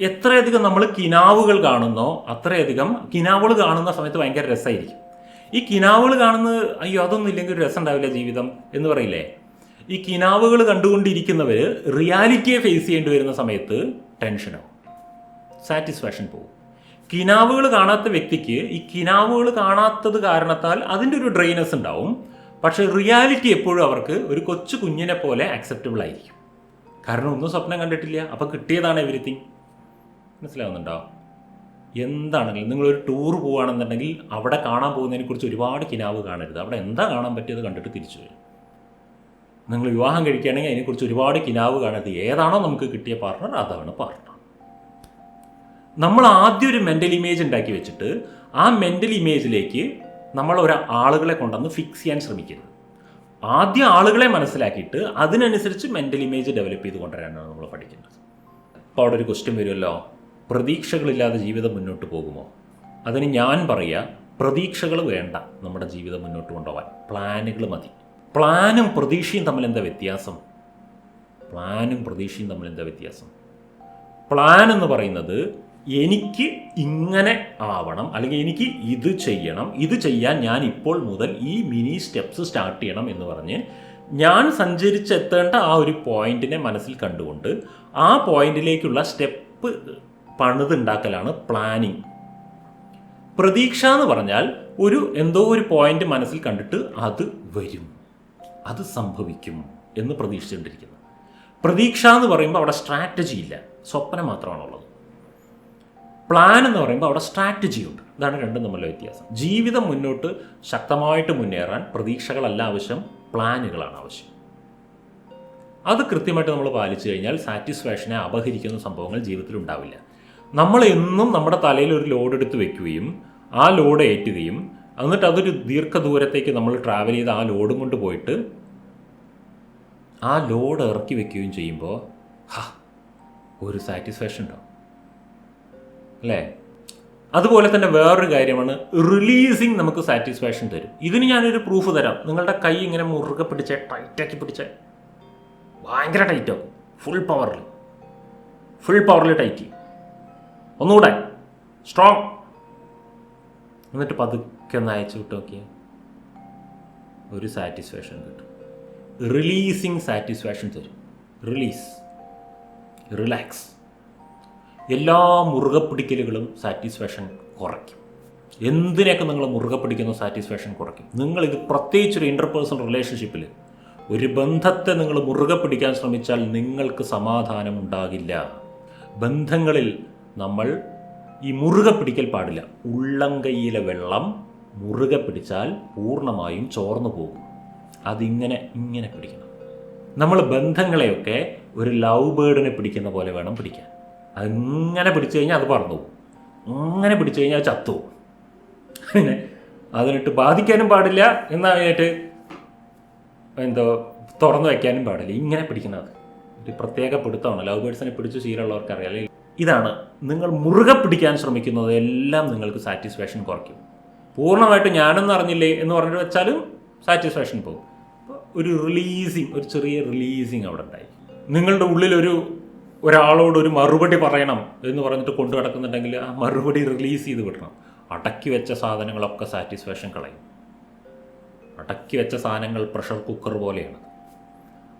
എത്രയധികം നമ്മൾ കിനാവുകൾ കാണുന്നോ അത്രയധികം കിനാവുകൾ കാണുന്ന സമയത്ത് ഭയങ്കര രസമായിരിക്കും. ഈ കിനാവുകൾ കാണുന്നത് അയ്യോ അതൊന്നും ഇല്ലെങ്കിൽ ഒരു രസം ഉണ്ടാവില്ല ജീവിതം എന്ന് പറയില്ലേ? ഈ കിനാവുകൾ കണ്ടുകൊണ്ടിരിക്കുന്നവർ റിയാലിറ്റിയെ ഫേസ് ചെയ്യേണ്ടി വരുന്ന സമയത്ത് ടെൻഷനാവും സാറ്റിസ്ഫാക്ഷൻ പോകും കിനാവുകൾ കാണാത്ത വ്യക്തിക്ക് ഈ കിനാവുകൾ കാണാത്തത് കാരണത്താൽ അതിന്റെ ഒരു ഡ്രെയിനസ് ഉണ്ടാവും. പക്ഷേ റിയാലിറ്റി എപ്പോഴും അവർക്ക് ഒരു കൊച്ചു കുഞ്ഞിനെ പോലെ അക്സെപ്റ്റബിൾ ആയിരിക്കും. കാരണം ഒന്നും സ്വപ്നം കണ്ടിട്ടില്ല. അപ്പോൾ കിട്ടിയതാണ് എവരിത്തിങ് മനസ്സിലാവുന്നുണ്ടോ? എന്താണെങ്കിലും നിങ്ങളൊരു ടൂർ പോവുകയാണെന്നുണ്ടെങ്കിൽ അവിടെ കാണാൻ പോകുന്നതിനെക്കുറിച്ച് ഒരുപാട് കിനാവ് കാണരുത്. അവിടെ എന്താ കാണാൻ പറ്റിയത് കണ്ടിട്ട് തിരിച്ചു വരും. നിങ്ങൾ വിവാഹം കഴിക്കുകയാണെങ്കിൽ അതിനെക്കുറിച്ച് ഒരുപാട് കിനാവ് കാണരുത്. ഏതാണോ നമുക്ക് കിട്ടിയ പാർട്ണർ അതാണ് പാർട്ണർ നമ്മൾ ആദ്യം ഒരു മെന്റൽ ഇമേജ് ഉണ്ടാക്കി വെച്ചിട്ട് ആ മെന്റൽ ഇമേജിലേക്ക് നമ്മൾ ഒരു ആളുകളെ കൊണ്ടുവന്ന് ഫിക്സ് ചെയ്യാൻ ശ്രമിക്കരുത്. ആദ്യം ആളുകളെ മനസ്സിലാക്കിയിട്ട് അതിനനുസരിച്ച് മെന്റൽ ഇമേജ് ഡെവലപ്പ് ചെയ്ത് കൊണ്ടുവരാനാണ് നമ്മൾ പഠിക്കുന്നത്. അപ്പോൾ അവിടെ ഒരു ക്വസ്റ്റ്യൻ വരുമല്ലോ. പ്രതീക്ഷകളില്ലാതെ ജീവിതം മുന്നോട്ട് പോകുമോ? അതിന് ഞാൻ പറയുക പ്രതീക്ഷകൾ വേണ്ട നമ്മുടെ ജീവിതം മുന്നോട്ട് കൊണ്ടുപോകാൻ. പ്ലാനുകൾ മതി. പ്ലാനും പ്രതീക്ഷയും തമ്മിൽ എന്താ വ്യത്യാസം? പ്ലാനും പ്രതീക്ഷയും തമ്മിൽ എന്താ വ്യത്യാസം? പ്ലാൻ എന്ന് പറയുന്നത് എനിക്ക് ഇങ്ങനെ ആവണം അല്ലെങ്കിൽ എനിക്ക് ഇത് ചെയ്യണം ഇത് ചെയ്യാൻ ഞാൻ ഇപ്പോൾ മുതൽ ഈ മിനി സ്റ്റെപ്സ് സ്റ്റാർട്ട് ചെയ്യണം എന്ന് പറഞ്ഞ് ഞാൻ സഞ്ചരിച്ചെത്തേണ്ട ആ ഒരു പോയിന്റിനെ മനസ്സിൽ കണ്ടുകൊണ്ട് ആ പോയിന്റിലേക്കുള്ള സ്റ്റെപ്പ് പണിതുണ്ടാക്കലാണ് പ്ലാനിങ് പ്രതീക്ഷ എന്ന് പറഞ്ഞാൽ ഒരു എന്തോ ഒരു പോയിന്റ് മനസ്സിൽ കണ്ടിട്ട് അത് വരും. അത് സംഭവിക്കും എന്ന് പ്രതീക്ഷിച്ചുകൊണ്ടിരിക്കുന്നു. പ്രതീക്ഷ എന്ന് പറയുമ്പോൾ അവിടെ സ്ട്രാറ്റജി ഇല്ല. സ്വപ്നം മാത്രമാണുള്ളത്. പ്ലാൻ എന്ന് പറയുമ്പോൾ അവിടെ സ്ട്രാറ്റജി ഉണ്ട്. ഇതാണ് രണ്ടും തമ്മിലുള്ള വ്യത്യാസം. ജീവിതം മുന്നോട്ട് ശക്തമായിട്ട് മുന്നേറാൻ പ്രതീക്ഷകളല്ല ആവശ്യം പ്ലാനുകളാണ് ആവശ്യം. അത് കൃത്യമായിട്ട് നമ്മൾ പാലിച്ചു കഴിഞ്ഞാൽ സാറ്റിസ്ഫാക്ഷനെ അപഹരിക്കുന്ന സംഭവങ്ങൾ ജീവിതത്തിൽ ഉണ്ടാവില്ല. നമ്മൾ എന്നും നമ്മുടെ തലയിൽ ഒരു ലോഡ് എടുത്ത് വെക്കുകയും ആ ലോഡ് ഏറ്റുകയും എന്നിട്ട് അതൊരു ദീർഘദൂരത്തേക്ക് നമ്മൾ ട്രാവൽ ചെയ്ത് ആ ലോഡും കൊണ്ട് പോയിട്ട് ആ ലോഡ് ഇറക്കി വെക്കുകയും ചെയ്യുമ്പോൾ ഹാ ഒരു സാറ്റിസ്ഫാക്ഷൻ ഉണ്ടോ അല്ലേ? അതുപോലെ തന്നെ വേറൊരു കാര്യമാണ് റിലീസിങ് നമുക്ക് സാറ്റിസ്ഫാക്ഷൻ തരും. ഇതിന് ഞാനൊരു പ്രൂഫ് തരാം. നിങ്ങളുടെ കൈ ഇങ്ങനെ മുറുകെ പിടിച്ച് ടൈറ്റാക്കി പിടിച്ച് ഭയങ്കര ടൈറ്റാക്കും ഫുൾ പവറിൽ ഫുൾ പവറിൽ ടൈറ്റ് ചെയ്യും. ഒന്നുകൂടെ. സ്ട്രോങ് എന്നിട്ട് പതുക്കെ ഒന്ന് അയച്ചു വിട്ട് നോക്കിയാൽ ഒരു സാറ്റിസ്ഫാക്ഷൻ കിട്ടും. റിലീസിങ് സാറ്റിസ്ഫാക്ഷൻ തരും. റിലീസ് റിലാക്സ് എല്ലാ മുറുകെ പിടിക്കലുകളും സാറ്റിസ്ഫാക്ഷൻ കുറയ്ക്കും. എന്തിനൊക്കെ നിങ്ങൾ മുറുകെ പിടിക്കുന്ന സാറ്റിസ്ഫാക്ഷൻ കുറയ്ക്കും? നിങ്ങൾ ഇത് പ്രത്യേകിച്ച് ഒരു ഇന്റർപേഴ്സണൽ റിലേഷൻഷിപ്പിൽ ഒരു ബന്ധത്തെ നിങ്ങൾ മുറുകെ പിടിക്കാൻ ശ്രമിച്ചാൽ നിങ്ങൾക്ക് സമാധാനം ഉണ്ടാകില്ല ബന്ധങ്ങളിൽ നമ്മൾ ഈ മുറുകെ പിടിക്കൽ പാടില്ല. ഉള്ളംകൈയിലെ വെള്ളം മുറുകെ പിടിച്ചാൽ പൂർണമായും ചോർന്നു പോകും. അതിങ്ങനെ ഇങ്ങനെ പിടിക്കണം. നമ്മൾ ബന്ധങ്ങളെയൊക്കെ ഒരു ലവ് ബേർഡിനെ പിടിക്കുന്ന പോലെ വേണം പിടിക്കാൻ. അതിങ്ങനെ പിടിച്ചു കഴിഞ്ഞാൽ അത് പറന്നു പോകും. അങ്ങനെ പിടിച്ചു കഴിഞ്ഞാൽ അത് ചത്തു പോകും. പിന്നെ അതിനിട്ട് ബാധിക്കാനും പാടില്ല എന്നായിട്ട് എന്തോ തുറന്നു വയ്ക്കാനും പാടില്ല. ഇങ്ങനെ പിടിക്കുന്നത് ഒരു പ്രത്യേക പിടുത്തമാണ്. ലവ് ബേർഡ്സിനെ പിടിച്ച് ശീലമുള്ളവർക്കറിയാം. അല്ലെങ്കിൽ ഇതാണ് നിങ്ങൾ മുറുകെ പിടിക്കാൻ ശ്രമിക്കുന്നത് എല്ലാം നിങ്ങൾക്ക് സാറ്റിസ്ഫാക്ഷൻ കുറയ്ക്കും. പൂർണമായിട്ട് ഞാനൊന്നും അറിഞ്ഞില്ലേ എന്ന് പറഞ്ഞിട്ട് വെച്ചാലും സാറ്റിസ്ഫാക്ഷൻ പോകും. ഒരു റിലീസിങ് ഒരു ചെറിയ റിലീസിങ് അവിടെ ഉണ്ടായി. നിങ്ങളുടെ ഉള്ളിലൊരു ഒരാളോട് ഒരു മറുപടി പറയണം എന്ന് പറഞ്ഞിട്ട് കൊണ്ടു കിടക്കുന്നുണ്ടെങ്കിൽ ആ മറുപടി റിലീസ് ചെയ്ത് വിടണം. അടക്കി വെച്ച സാധനങ്ങളൊക്കെ സാറ്റിസ്ഫാക്ഷൻ കളയും. അടക്കി വെച്ച സാധനങ്ങൾ പ്രഷർ കുക്കർ പോലെയാണ്.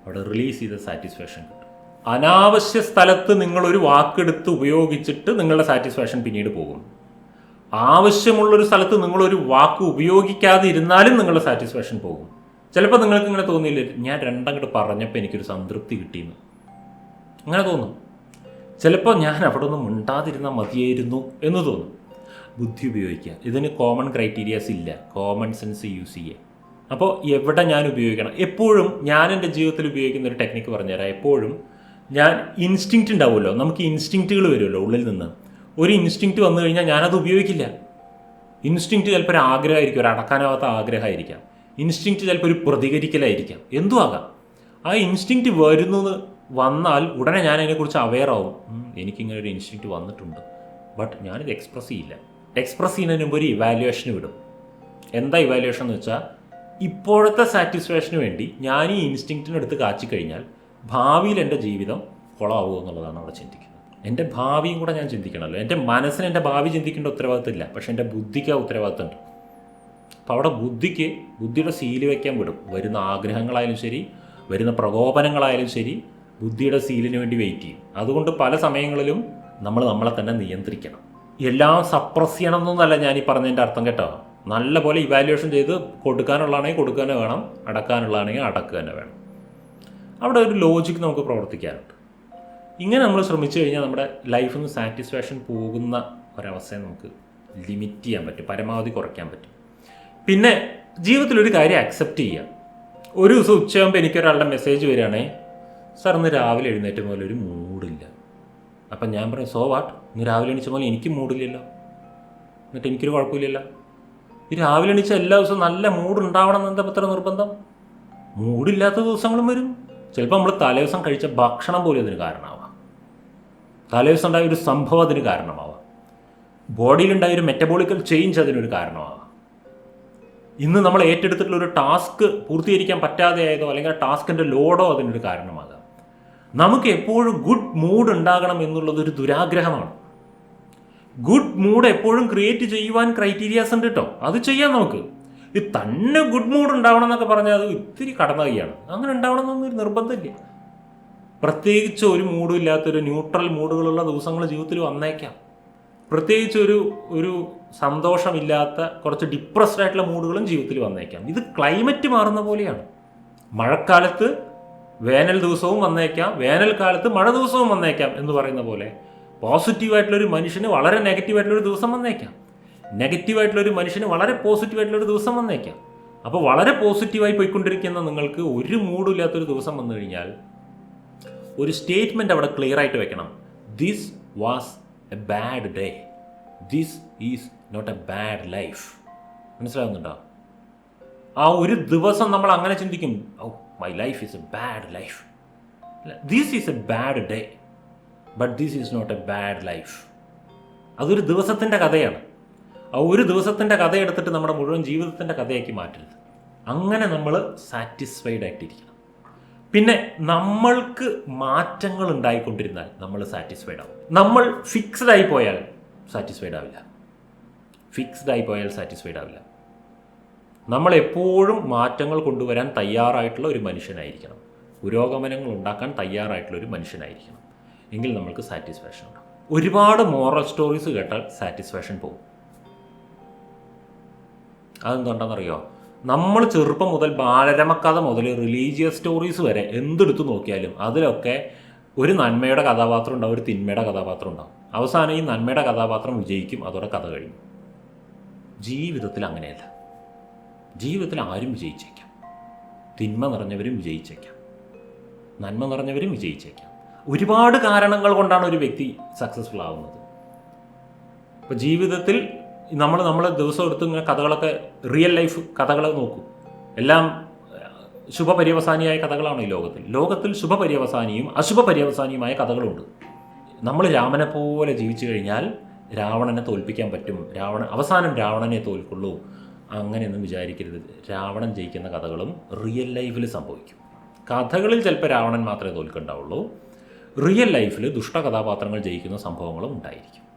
അവിടെ റിലീസ് ചെയ്ത സാറ്റിസ്ഫാക്ഷൻ അനാവശ്യ സ്ഥലത്ത് നിങ്ങളൊരു വാക്കെടുത്ത് ഉപയോഗിച്ചിട്ട് നിങ്ങളുടെ സാറ്റിസ്ഫാക്ഷൻ പിന്നീട് പോകും. ആവശ്യമുള്ളൊരു സ്ഥലത്ത് നിങ്ങളൊരു വാക്ക് ഉപയോഗിക്കാതെ ഇരുന്നാലും നിങ്ങളുടെ സാറ്റിസ്ഫാക്ഷൻ പോകും. ചിലപ്പോൾ നിങ്ങൾക്ക് ഇങ്ങനെ തോന്നിയില്ല ഞാൻ രണ്ടങ്ങോട്ട് പറഞ്ഞപ്പോൾ എനിക്കൊരു സംതൃപ്തി കിട്ടിയെന്ന്. അങ്ങനെ തോന്നും. ചിലപ്പോൾ ഞാൻ അവിടെ ഒന്നും മിണ്ടാതിരുന്നാൽ മതിയായിരുന്നു എന്ന് തോന്നും. ബുദ്ധി ഉപയോഗിക്കുക ഇതിന് കോമൺ ക്രൈറ്റീരിയാസ് ഇല്ല. കോമൺ സെൻസ് യൂസ് ചെയ്യുക അപ്പോൾ എവിടെ ഞാൻ ഉപയോഗിക്കണം? എപ്പോഴും ഞാൻ എന്റെ ജീവിതത്തിൽ ഉപയോഗിക്കുന്ന ഒരു ടെക്നിക്ക് പറഞ്ഞുതരാം. എപ്പോഴും ഞാൻ ഇൻസ്റ്റിങ്ക്റ്റ് ഉണ്ടാവുമല്ലോ. നമുക്ക് ഇൻസ്റ്റിങ്ക്റ്റുകൾ വരുമല്ലോ ഉള്ളിൽ നിന്ന്. ഒരു ഇൻസ്റ്റിങ്ക്റ്റ് വന്നു കഴിഞ്ഞാൽ ഞാനത് ഉപയോഗിക്കില്ല. ഇൻസ്റ്റിങ്ക്റ്റ് ചിലപ്പോൾ ഒരു ആഗ്രഹമായിരിക്കും ഒരു അടക്കാനാവാത്ത ആഗ്രഹമായിരിക്കാം. ഇൻസ്റ്റിങ്ക്റ്റ് ചിലപ്പോൾ ഒരു പ്രതികരിക്കലായിരിക്കാം. എന്തു ആകാം. ആ ഇൻസ്റ്റിങ്ക്റ്റ് വരുന്നത് വന്നാൽ ഉടനെ ഞാൻ അതിനെക്കുറിച്ച് ഉം, എനിക്കിങ്ങനെ ഒരു ഇൻസ്റ്റിങ്ക്റ്റ് വന്നിട്ടുണ്ട്. ബട്ട് ഞാനിത് എക്സ്പ്രസ് ചെയ്യില്ല. എക്സ്പ്രസ് ചെയ്യുന്നതിന് മുമ്പ് ഒരു ഇവാലുവേഷന് വിടും. എന്താ ഇവാലുവേഷൻ എന്ന് വെച്ചാൽ ഇപ്പോഴത്തെ സാറ്റിസ്ഫാക്ഷന് വേണ്ടി ഞാൻ ഈ ഇൻസ്റ്റിങ്ക്റ്റിനെടുത്ത് കാച്ചി കഴിഞ്ഞാൽ ഭാവിയിൽ എന്റെ ജീവിതം കുളമാവുമോ എന്നുള്ളതാണ് അവിടെ ചിന്തിക്കുന്നത്. എന്റെ ഭാവിയും കൂടെ ഞാൻ ചിന്തിക്കണമല്ലോ. എന്റെ മനസ്സിന് എന്റെ ഭാവി ചിന്തിക്കേണ്ട ഉത്തരവാദിത്തമില്ല പക്ഷേ എന്റെ ബുദ്ധിക്ക് ആ ഉത്തരവാദിത്തമുണ്ട് അപ്പോൾ അവിടെ ബുദ്ധിക്ക് ബുദ്ധിയുടെ സീൽ വയ്ക്കാൻ വിടും. വരുന്ന ആഗ്രഹങ്ങളായാലും ശരി വരുന്ന പ്രകോപനങ്ങളായാലും ശരി ബുദ്ധിയുടെ സീലിന് വേണ്ടി വെയിറ്റ് ചെയ്യും. അതുകൊണ്ട് പല സമയങ്ങളിലും നമ്മൾ നമ്മളെ തന്നെ നിയന്ത്രിക്കണം. എല്ലാം സപ്രസ് ചെയ്യണം എന്നൊന്നല്ല ഞാൻ ഈ പറഞ്ഞതിന്റെ അർത്ഥം കേട്ടോ. നല്ലപോലെ ഇവാലുവേഷൻ ചെയ്ത് കൊടുക്കാനുള്ളതാണെങ്കിൽ കൊടുക്കാനേ വേണം അടക്കാനുള്ളതാണെങ്കിൽ അടക്കുക തന്നെ വേണം. അവിടെ ഒരു ലോജിക്ക് നമുക്ക് പ്രവർത്തിക്കാറുണ്ട് ഇങ്ങനെ നമ്മൾ ശ്രമിച്ചു കഴിഞ്ഞാൽ നമ്മുടെ ലൈഫിൽ നിന്ന് സാറ്റിസ്ഫാക്ഷൻ പോകുന്ന ഒരവസ്ഥയെ നമുക്ക് ലിമിറ്റ് ചെയ്യാൻ പറ്റും പരമാവധി കുറയ്ക്കാൻ പറ്റും. പിന്നെ ജീവിതത്തിൽ ഒരു കാര്യം അക്സെപ്റ്റ് ചെയ്യുക ഒരു ദിവസം ഉച്ചയാകുമ്പോൾ എനിക്കൊരാളുടെ മെസ്സേജ് വരികയാണേ സാർ ഇന്ന് രാവിലെ എഴുന്നേറ്റ പോലെ ഒരു മൂടില്ല അപ്പം ഞാൻ പറയും സോ വാട്ട് ഇന്ന് രാവിലെ എണീച്ച പോലെ എനിക്ക് മൂടില്ലല്ലോ എന്നിട്ട് എനിക്കൊരു കുഴപ്പമില്ലല്ലോ. ഈ രാവിലെ എണീച്ച എല്ലാ ദിവസവും നല്ല മൂഡ് എന്താ പത്ര നിർബന്ധം? മൂടില്ലാത്ത ദിവസങ്ങളും വരും. ചിലപ്പോൾ നമ്മൾ തലേദിവസം കഴിച്ച ഭക്ഷണം പോലും അതിന് കാരണമാവാം. തലേദിവസം ഉണ്ടായ ഒരു സംഭവം അതിന് കാരണമാവാം. ബോഡിയിലുണ്ടായ ഒരു മെറ്റബോളിക്കൽ ചേഞ്ച് അതിനൊരു കാരണമാവാം. ഇന്ന് നമ്മൾ ഏറ്റെടുത്തിട്ടുള്ള ഒരു ടാസ്ക് പൂർത്തീകരിക്കാൻ പറ്റാതെയായതോ അല്ലെങ്കിൽ ആ ടാസ്കിന്റെ ലോഡോ അതിനൊരു കാരണമാകാം. നമുക്ക് എപ്പോഴും ഗുഡ് മൂഡ് ഉണ്ടാകണം എന്നുള്ളത് ഒരു ദുരാഗ്രഹമാണ്. ഗുഡ് മൂഡ് എപ്പോഴും ക്രിയേറ്റ് ചെയ്യുവാൻ ക്രൈറ്റീരിയാസ് ഉണ്ട് കേട്ടോ അത് ചെയ്യാം നമുക്ക്. ഇത് തന്നെ ഗുഡ് മൂഡ് ഉണ്ടാവണം എന്നൊക്കെ പറഞ്ഞാൽ അത് ഇത്തിരി കടന്ന അങ്ങനെ ഉണ്ടാവണം എന്നൊന്നും ഒരു നിർബന്ധമില്ല. പ്രത്യേകിച്ച് ഒരു മൂഡും ഇല്ലാത്തൊരു ന്യൂട്രൽ മൂഡുകളുള്ള ദിവസങ്ങൾ ജീവിതത്തിൽ വന്നേക്കാം. പ്രത്യേകിച്ച് ഒരു ഒരു സന്തോഷമില്ലാത്ത കുറച്ച് ഡിപ്രസ്ഡ് ആയിട്ടുള്ള മൂഡുകളും ജീവിതത്തിൽ വന്നേക്കാം. ഇത് ക്ലൈമറ്റ് മാറുന്ന പോലെയാണ്. മഴക്കാലത്ത് വേനൽ ദിവസവും വന്നേക്കാം. വേനൽക്കാലത്ത് മഴ ദിവസവും വന്നേക്കാം എന്ന് പറയുന്ന പോലെ പോസിറ്റീവായിട്ടുള്ളൊരു മനുഷ്യന് വളരെ നെഗറ്റീവായിട്ടുള്ളൊരു ദിവസം വന്നേക്കാം. നെഗറ്റീവായിട്ടുള്ളൊരു മനുഷ്യന് വളരെ പോസിറ്റീവായിട്ടുള്ള ഒരു ദിവസം വന്നേക്കാം. അപ്പോൾ വളരെ പോസിറ്റീവായി പോയിക്കൊണ്ടിരിക്കുന്ന നിങ്ങൾക്ക് ഒരു മൂഡും ഇല്ലാത്തൊരു ദിവസം വന്നു കഴിഞ്ഞാൽ ഒരു സ്റ്റേറ്റ്മെന്റ് അവിടെ ക്ലിയർ ആയിട്ട് വെക്കണം. This was a bad day this is not a bad life മനസ്സിലാവുന്നുണ്ടോ? ആ ഒരു ദിവസം നമ്മൾ അങ്ങനെ ചിന്തിക്കും ഓ my life is a bad life this is a bad day but this is not a bad life അതൊരു ദിവസത്തിന്റെ കഥയാണ്. ഒരു ദിവസത്തിന്റെ കഥ എടുത്തിട്ട് നമ്മുടെ മുഴുവൻ ജീവിതത്തിന്റെ കഥയാക്കി മാറ്റരുത്. അങ്ങനെ നമ്മൾ സാറ്റിസ്ഫൈഡ് ആയിട്ടിരിക്കണം. പിന്നെ നമ്മൾക്ക് മാറ്റങ്ങൾ ഉണ്ടായിക്കൊണ്ടിരുന്നാൽ നമ്മൾ സാറ്റിസ്ഫൈഡ് ആവും. നമ്മൾ ഫിക്സ്ഡ് ആയി പോയാൽ സാറ്റിസ്ഫൈഡ് ആവില്ല. ഫിക്സ്ഡ് ആയി പോയാൽ സാറ്റിസ്ഫൈഡ് ആവില്ല. നമ്മൾ എപ്പോഴും മാറ്റങ്ങൾ കൊണ്ടുവരാൻ തയ്യാറായിട്ടുള്ള ഒരു മനുഷ്യനായിരിക്കണം. പുരോഗമനങ്ങൾ ഉണ്ടാക്കാൻ തയ്യാറായിട്ടുള്ള ഒരു മനുഷ്യനായിരിക്കണം. എങ്കിൽ നമ്മൾക്ക് സാറ്റിസ്ഫാക്ഷൻ ഉണ്ടാവും. ഒരുപാട് മോറൽ സ്റ്റോറീസ് കേട്ടാൽ സാറ്റിസ്ഫാക്ഷൻ പോകും. അതെന്തുകൊണ്ടാണെന്നറിയോ നമ്മൾ ചെറുപ്പം മുതൽ ബാലരമക്കഥ മുതൽ റിലീജിയസ് സ്റ്റോറീസ് വരെ എന്തെടുത്ത് നോക്കിയാലും അതിലൊക്കെ ഒരു നന്മയുടെ കഥാപാത്രം ഉണ്ടാവും ഒരു തിന്മയുടെ കഥാപാത്രം ഉണ്ടാവും. അവസാനം ഈ നന്മയുടെ കഥാപാത്രം വിജയിക്കും അതോടെ കഥ കഴിയും. ജീവിതത്തിൽ അങ്ങനെയല്ല. ജീവിതത്തിൽ ആരും വിജയിച്ചേക്കാം. തിന്മ നിറഞ്ഞവരും വിജയിച്ചേക്കാം. നന്മ നിറഞ്ഞവരും വിജയിച്ചേക്കാം. ഒരുപാട് കാരണങ്ങൾ കൊണ്ടാണ് ഒരു വ്യക്തി സക്സസ്ഫുൾ ആവുന്നത്. ഇപ്പോൾ ജീവിതത്തിൽ നമ്മൾ നമ്മൾ ദിവസം എടുത്ത് ഇങ്ങനെ കഥകളൊക്കെ റിയൽ ലൈഫ് കഥകൾ നോക്കും. എല്ലാം ശുഭപര്യവസാനിയായ കഥകളാണ് ഈ ലോകത്തിൽ. ലോകത്തിൽ ശുഭപര്യവസാനിയും അശുഭപര്യവസാനിയുമായ കഥകളുണ്ട്. നമ്മൾ രാമനെ പോലെ ജീവിച്ചു കഴിഞ്ഞാൽ രാവണനെ തോൽപ്പിക്കാൻ പറ്റും. രാവണ അവസാനം രാവണനെ തോൽക്കുള്ളൂ. അങ്ങനെയൊന്നും വിചാരിക്കരുത്. രാവണൻ ജയിക്കുന്ന കഥകളും റിയൽ ലൈഫിൽ സംഭവിക്കും. കഥകളിൽ ചിലപ്പോൾ രാവണൻ മാത്രമേ തോൽക്കുണ്ടാവുള്ളൂ. റിയൽ ലൈഫിൽ ദുഷ്ട കഥാപാത്രങ്ങൾ ജയിക്കുന്ന സംഭവങ്ങളും ഉണ്ടായിരിക്കും.